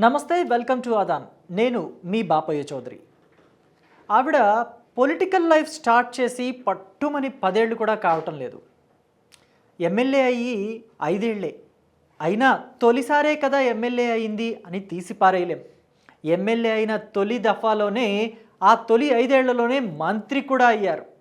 నమస్తే welcome to అదాన్ నేను మీ బాపయ్య చౌదరి. ఆవిడ పొలిటికల్ లైఫ్ స్టార్ట్ చేసి పట్టుమని పదేళ్ళు కూడా కావటం లేదు. ఎమ్మెల్యే అయ్యి ఐదేళ్ళే. అయినా తొలిసారే కదా ఎమ్మెల్యే అయింది అని తీసిపారేయలేం. ఎమ్మెల్యే అయిన తొలి దఫాలోనే ఆ తొలి ఐదేళ్ళలోనే మంత్రి కూడా అయ్యారు.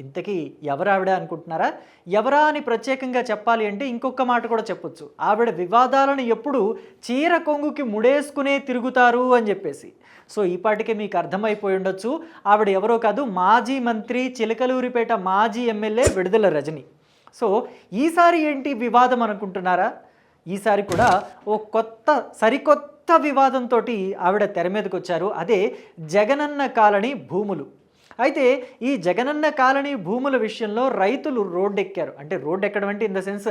ఇంతకీ ఎవరావిడ అనుకుంటున్నారా? ఎవరా అని ప్రత్యేకంగా చెప్పాలి అంటే ఇంకొక మాట కూడా చెప్పొచ్చు. ఆవిడ వివాదాలను ఎప్పుడు చీర కొంగుకి ముడేసుకునే తిరుగుతారు అని చెప్పేసి. సో ఈ పాటికే మీకు అర్థమైపోయి ఉండొచ్చు. ఆవిడ ఎవరో కాదు మాజీ మంత్రి చిలకలూరిపేట మాజీ ఎమ్మెల్యే విడుదల రజని. సో ఈసారి ఏంటి వివాదం అనుకుంటున్నారా? ఈసారి కూడా ఓ కొత్త సరికొత్త వివాదంతో ఆవిడ తెర మీదకి వచ్చారు అదే జగనన్న కాలనీ భూములు. అయితే ఈ జగనన్న కాలనీ భూముల విషయంలో రైతులు రోడ్డెక్కారు. అంటే రోడ్డు ఎక్కడం అంటే ఇన్ ద సెన్స్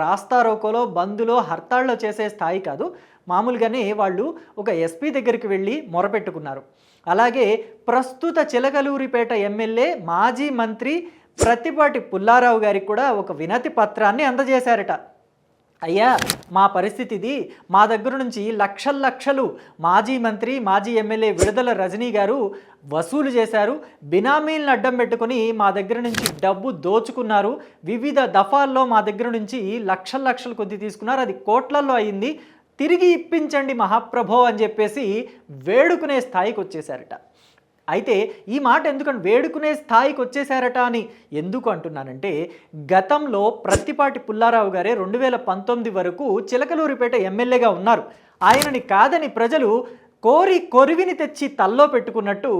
రాస్తారోకోలో బందులో హర్తాళ్ళలో చేసే స్థాయి కాదు. మామూలుగానే వాళ్ళు ఒక ఎస్పీ దగ్గరికి వెళ్ళి మొరపెట్టుకున్నారు. అలాగే ప్రస్తుత చిలకలూరిపేట ఎమ్మెల్యే మాజీ మంత్రి ప్రతిపాటి పుల్లారావు గారికి కూడా ఒక వినతి పత్రాన్ని అందజేశారట. అయ్యా మా పరిస్థితి ఇది మా దగ్గర నుంచి లక్షల లక్షలు మాజీ మంత్రి మాజీ ఎమ్మెల్యే విడుదల రజనీ గారు వసూలు చేశారు. బినామీలను అడ్డం పెట్టుకుని మా దగ్గర నుంచి డబ్బు దోచుకున్నారు. వివిధ దఫాల్లో మా దగ్గర నుంచి లక్షల లక్షలు కొద్ది తీసుకున్నారు. అది కోట్లల్లో అయింది. తిరిగి ఇప్పించండి మహాప్రభో అని చెప్పేసి వేడుకునే స్థాయికి వచ్చేసారట అయితే ఈ మాట ఎందుకంటే వేడుకునే స్థాయికి వచ్చేసారట అని ఎందుకు అంటున్నానంటే గతంలో ప్రత్తిపాటి పుల్లారావు గారే రెండు వేల పంతొమ్మిది వరకు చిలకలూరిపేట ఎమ్మెల్యేగా ఉన్నారు. ఆయనని కాదని ప్రజలు కోరి కొరివిని తెచ్చి తల్లో పెట్టుకున్నట్టు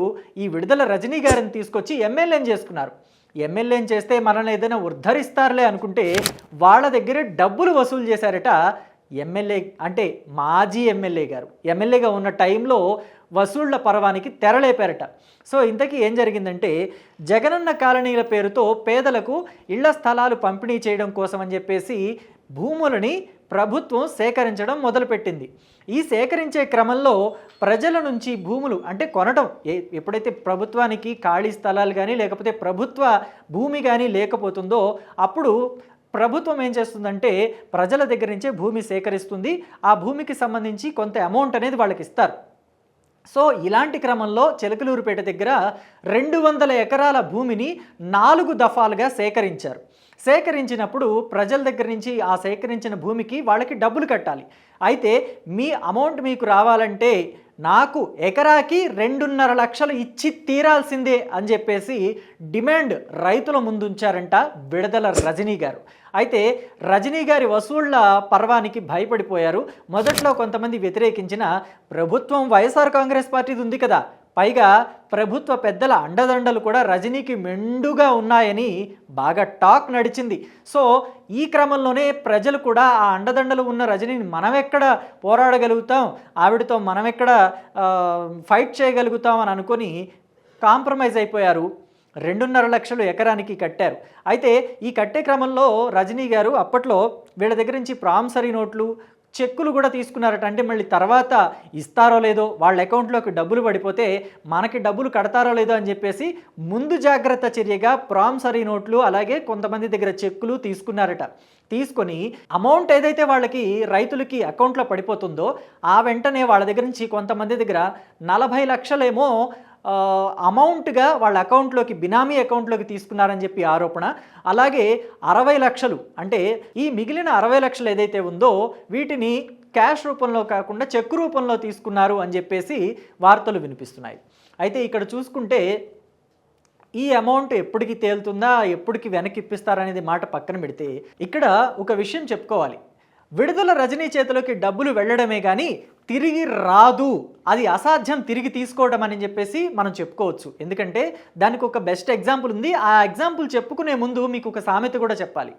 ఈ విడుదల రజనీ గారిని తీసుకొచ్చి ఎమ్మెల్యేని చేసుకున్నారు. ఎమ్మెల్యేని చేస్తే మనల్ని ఏదైనా ఉద్ధరిస్తారులే అనుకుంటే వాళ్ళ దగ్గర డబ్బులు వసూలు చేశారట ఎమ్మెల్యే అంటే మాజీ ఎమ్మెల్యే గారు. ఎమ్మెల్యేగా ఉన్న టైంలో వసూళ్ళ పర్వానికి తెరలేపారట. సో ఇంతకీ ఏం జరిగిందంటే జగనన్న కాలనీల పేరుతో పేదలకు ఇళ్ళ స్థలాలు పంపిణీ చేయడం కోసం అని చెప్పేసి భూములని ప్రభుత్వం సేకరించడం మొదలుపెట్టింది. ఈ సేకరించే క్రమంలో ప్రజల నుంచి భూములు అంటే కొనడం ఏ ఎప్పుడైతే ప్రభుత్వానికి ఖాళీ స్థలాలు కానీ లేకపోతే ప్రభుత్వ భూమి కానీ లేకపోతుందో అప్పుడు ప్రభుత్వం ఏం చేస్తుందంటే ప్రజల దగ్గర నుంచే భూమి సేకరిస్తుంది. ఆ భూమికి సంబంధించి కొంత అమౌంట్ అనేది వాళ్ళకి ఇస్తారు. సో ఇలాంటి క్రమంలో చిలకలూరుపేట దగ్గర రెండు వందల ఎకరాల భూమిని నాలుగు దఫాలుగా సేకరించారు. సేకరించినప్పుడు ప్రజల దగ్గర నుంచి ఆ సేకరించిన భూమికి వాళ్ళకి డబ్బులు కట్టాలి. అయితే మీ అమౌంట్ మీకు రావాలంటే నాకు ఎకరాకి రెండున్నర లక్షలు ఇచ్చి తీరాల్సిందే అని చెప్పేసి డిమాండ్ రైతుల ముందుంచారంట విడుదల రజనీ గారు. అయితే రజనీ గారి వసూళ్ళ పర్వానికి భయపడిపోయారు. మొదట్లో కొంతమంది వ్యతిరేకించిన ప్రభుత్వం వైఎస్ఆర్ కాంగ్రెస్ పార్టీది ఉంది కదా పైగా ప్రభుత్వ పెద్దల అండదండలు కూడా రజనీకి మెండుగా ఉన్నాయని బాగా టాక్ నడిచింది. సో ఈ క్రమంలోనే ప్రజలు కూడా ఆ అండదండలు ఉన్న రజనీని మనం ఎక్కడ పోరాడగలుగుతాం? ఆవిడతో మనం ఎక్కడ ఫైట్ చేయగలుగుతాం అని అనుకొని కాంప్రమైజ్ అయిపోయారు. రెండున్నర లక్షలు ఎకరానికి కట్టారు. అయితే ఈ కట్టే క్రమంలో రజనీ గారు అప్పట్లో వీళ్ళ దగ్గర నుంచి ప్రామిసరీ నోట్లు చెక్కులు కూడా తీసుకున్నారట. అంటే మళ్ళీ తర్వాత ఇస్తారో లేదో వాళ్ళ అకౌంట్లోకి డబ్బులు పడిపోతే మనకి డబ్బులు కడతారో లేదో అని చెప్పేసి ముందు జాగ్రత్త చర్యగా ప్రామ్సరీ నోట్లు అలాగే కొంతమంది దగ్గర చెక్కులు తీసుకున్నారట. తీసుకొని అమౌంట్ ఏదైతే వాళ్ళకి రైతులకి అకౌంట్లో పడిపోతుందో ఆ వెంటనే వాళ్ళ దగ్గర నుంచి కొంతమంది దగ్గర నలభై లక్షలేమో అమౌంట్గా వాళ్ళ అకౌంట్లోకి బినామీ అకౌంట్లోకి తీసుకున్నారని చెప్పి ఆరోపణ. అలాగే అరవై లక్షలు అంటే ఈ మిగిలిన అరవై లక్షలు ఏదైతే ఉందో వీటిని క్యాష్ రూపంలో కాకుండా చెక్ రూపంలో తీసుకున్నారు అని చెప్పేసి వార్తలు వినిపిస్తున్నాయి. అయితే ఇక్కడ చూసుకుంటే ఈ అమౌంట్ ఎప్పటికి తేలుతుందా ఎప్పటికి వెనక్కి ఇప్పిస్తారనేది మాట పక్కన పెడితే ఇక్కడ ఒక విషయం చెప్పుకోవాలి. విడుదల రజనీ చేతిలోకి డబ్బులు వెళ్ళడమే కానీ తిరిగి రాదు. అది అసాధ్యం తిరిగి తీసుకోవడం అని చెప్పేసి మనం చెప్పుకోవచ్చు. ఎందుకంటే దానికి ఒక బెస్ట్ ఎగ్జాంపుల్ ఉంది. ఆ ఎగ్జాంపుల్ చెప్పుకునే ముందు మీకు ఒక సామెత కూడా చెప్పాలి.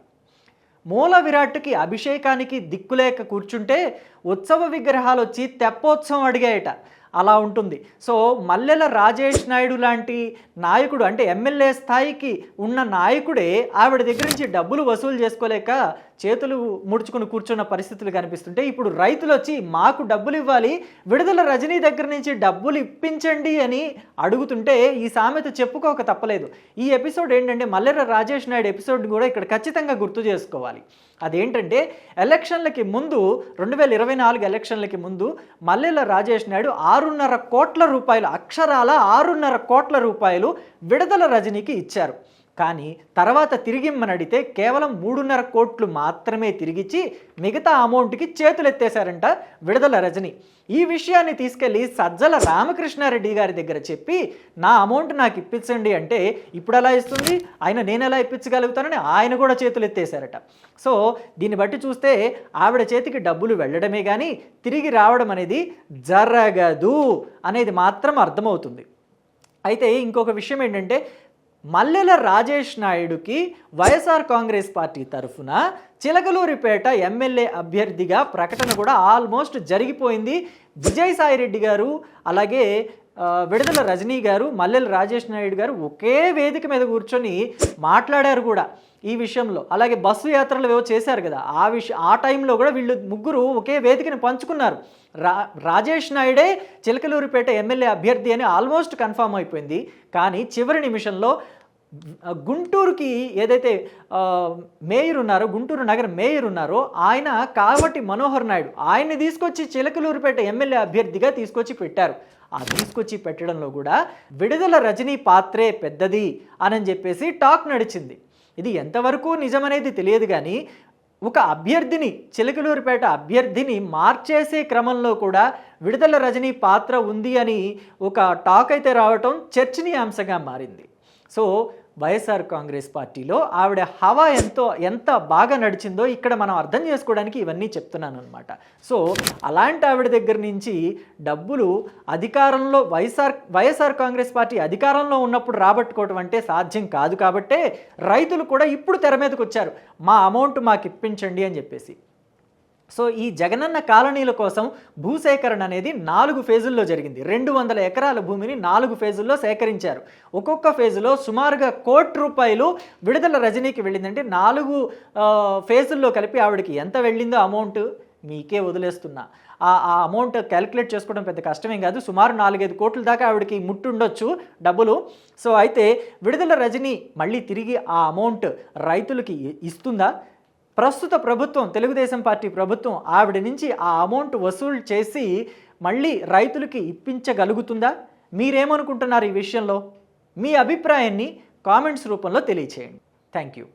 మూల విరాట్కి అభిషేకానికి దిక్కులేక కూర్చుంటే ఉత్సవ విగ్రహాలు వచ్చి తెప్పోత్సవం అడిగాయట. అలా ఉంటుంది. సో మల్లెల రాజేష్ నాయుడు లాంటి నాయకుడు అంటే ఎమ్మెల్యే స్థాయికి ఉన్న నాయకుడే ఆవిడ దగ్గర నుంచి డబ్బులు వసూలు చేసుకోలేక చేతులు ముడుచుకుని కూర్చున్న పరిస్థితులు కనిపిస్తుంటే ఇప్పుడు రైతులు వచ్చి మాకు డబ్బులు ఇవ్వాలి విడుదల రజనీ దగ్గర నుంచి డబ్బులు ఇప్పించండి అని అడుగుతుంటే ఈ సామెత చెప్పుకోక తప్పలేదు. ఈ ఎపిసోడ్ ఏంటంటే మల్లెర రాజేష్ నాయుడు ఎపిసోడ్ కూడా ఇక్కడ ఖచ్చితంగా గుర్తు చేసుకోవాలి. అదేంటంటే ఎలక్షన్లకి ముందు రెండు వేల ఇరవై నాలుగు ఎలక్షన్లకి ముందు మల్లెల రాజేష్ నాయుడు ఆరున్నర కోట్ల రూపాయలు అక్షరాల ఆరున్నర కోట్ల రూపాయలు విడుదల రజనీకి ఇచ్చారు. కానీ తర్వాత తిరిగిమ్మని అడిగితే కేవలం మూడున్నర కోట్లు మాత్రమే తిరిగిచ్చి మిగతా అమౌంట్కి చేతులెత్తేశారంట విడుదల రజని. ఈ విషయాన్ని తీసుకెళ్ళి సజ్జల రామకృష్ణారెడ్డి గారి దగ్గర చెప్పి నా అమౌంట్ నాకు ఇప్పించండి అంటే ఇప్పుడు ఎలా ఇస్తుంది? ఆయన నేను ఎలా ఇప్పించగలుగుతానని ఆయన కూడా చేతులు ఎత్తేశారట సో దీన్ని బట్టి చూస్తే ఆవిడ చేతికి డబ్బులు వెళ్ళడమే కానీ తిరిగి రావడం అనేది జరగదు అనేది మాత్రం అర్థమవుతుంది. అయితే ఇంకొక విషయం ఏంటంటే మల్లెల రాజేష్ నాయుడుకి వైఎస్ఆర్ కాంగ్రెస్ పార్టీ తరఫున చిలకలూరిపేట ఎమ్మెల్యే అభ్యర్థిగా ప్రకటన కూడా ఆల్మోస్ట్ జరిగిపోయింది. విజయసాయిరెడ్డి గారు అలాగే విడుదల రజనీ గారు మల్లెల రాజేష్ నాయుడు గారు ఒకే వేదిక మీద కూర్చొని మాట్లాడారు కూడా ఈ విషయంలో. అలాగే బస్సు యాత్రలు ఏవో చేశారు కదా ఆ విష ఆ టైంలో కూడా వీళ్ళు ముగ్గురు ఒకే వేదికని పంచుకున్నారు. రా రాజేష్ నాయుడే చిలకలూరిపేట ఎమ్మెల్యే అభ్యర్థి అని ఆల్మోస్ట్ కన్ఫామ్ అయిపోయింది. కానీ చివరి నిమిషంలో గుంటూరుకి ఏదైతే మేయర్ ఉన్నారో గుంటూరు నగర మేయర్ ఉన్నారో ఆయన కావటి మనోహర్ నాయుడు ఆయన్ని తీసుకొచ్చి చిలకలూరుపేట ఎమ్మెల్యే అభ్యర్థిగా తీసుకొచ్చి పెట్టారు. ఆ తీసుకొచ్చి పెట్టడంలో కూడా విడుదల రజనీ పాత్రే పెద్దది అని చెప్పేసి టాక్ నడిచింది. ఇది ఎంతవరకు నిజమనేది తెలియదు కానీ ఒక అభ్యర్థిని చిలకలూరుపేట అభ్యర్థిని మార్చేసే క్రమంలో కూడా విడుదల రజనీ పాత్ర ఉంది అని ఒక టాక్ అయితే రావటం చర్చనీయాంశంగా మారింది. సో వైఎస్ఆర్ కాంగ్రెస్ పార్టీలో ఆవిడ హవా ఎంతో ఎంత బాగా నడిచిందో ఇక్కడ మనం అర్థం చేసుకోవడానికి ఇవన్నీ చెప్తున్నాను అనమాట సో అలాంటి ఆవిడ దగ్గర నుంచి డబ్బులు అధికారంలో వైఎస్ఆర్ వైఎస్ఆర్ కాంగ్రెస్ పార్టీ అధికారంలో ఉన్నప్పుడు రాబట్టుకోవటం అంటే సాధ్యం కాదు కాబట్టే రైతులు కూడా ఇప్పుడు తెర మీదకి వచ్చారు. మా అమౌంట్ మాకు ఇప్పించండి అని చెప్పేసి. సో ఈ జగనన్న కాలనీల కోసం భూసేకరణ అనేది నాలుగు ఫేజుల్లో జరిగింది. రెండు వందల ఎకరాల భూమిని నాలుగు ఫేజుల్లో సేకరించారు. ఒక్కొక్క ఫేజులో సుమారుగా కోటి రూపాయలు విడుదల రజనీకి వెళ్ళిందంటే నాలుగు ఫేజుల్లో కలిపి ఆవిడకి ఎంత వెళ్ళిందో అమౌంట్ మీకే వదిలేస్తున్నా. ఆ ఆ అమౌంట్ క్యాలిక్యులేట్ చేసుకోవడం పెద్ద కష్టమేం కాదు. సుమారు నాలుగైదు కోట్ల దాకా ఆవిడకి ముట్టుండొచ్చు డబ్బులు. సో అయితే విడుదల రజని మళ్ళీ తిరిగి ఆ అమౌంట్ రైతులకి ఇస్తుందా? ప్రస్తుత ప్రభుత్వం తెలుగుదేశం పార్టీ ప్రభుత్వం ఆవిడ నుంచి ఆ అమౌంట్ వసూలు చేసి మళ్ళీ రైతులకి ఇప్పించగలుగుతుందా? మీరేమనుకుంటున్నారు ఈ విషయంలో? మీ అభిప్రాయాన్ని కామెంట్స్ రూపంలో తెలియచేయండి. Thank you.